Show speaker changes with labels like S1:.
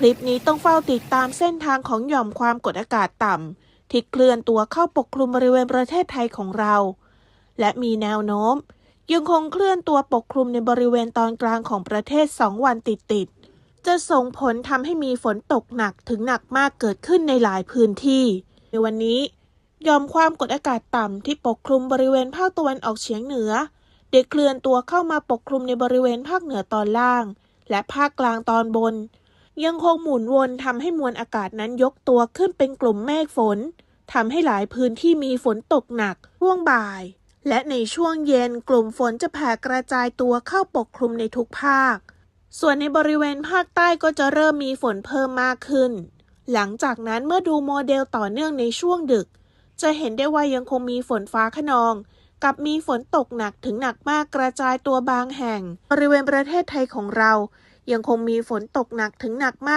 S1: คลิปนี้ต้องเฝ้าติดตามเส้นทางของหย่อมความกดอากาศต่ำที่เคลื่อนตัวเข้าปกคลุมบริเวณประเทศไทยของเรา และมีแนวโน้ม ยังคงเคลื่อนตัวปกคลุมในบริเวณตอนกลางของประเทศ 2 วันติดๆ จะส่งผลทำให้มีฝนตกหนักถึงหนักมากเกิดขึ้นในหลายพื้นที่ ในวันนี้ยอมความกดอากาศต่ำที่ปกคลุมบริเวณภาคตะวันออกเฉียงเหนือได้เคลื่อนตัวเข้ามาปกคลุมในบริเวณภาคเหนือตอนล่าง และภาคกลางตอนบน ยังคงหมุนวนทำให้มวลอากาศนั้นยกตัวขึ้นเป็นกลุ่มเมฆฝนทำให้หลายพื้นที่มีฝนตกหนักช่วงบ่าย และในช่วงเย็นกลุ่มฝนจะแผ่กระจายตัวเข้าปกคลุมในทุกภาค ส่วนในบริเวณภาคใต้ก็จะเริ่มมีฝนเพิ่มมากขึ้น หลังจากนั้นเมื่อดูโมเดลต่อเนื่องในช่วงดึก จะเห็นได้ว่ายังคงมีฝนฟ้าขนอง กับมีฝนตกหนักถึงหนักมากกระจายตัวบางแห่ง บริเวณประเทศไทยของเรา ยังคงมีฝนตกหนักถึงหนักมาก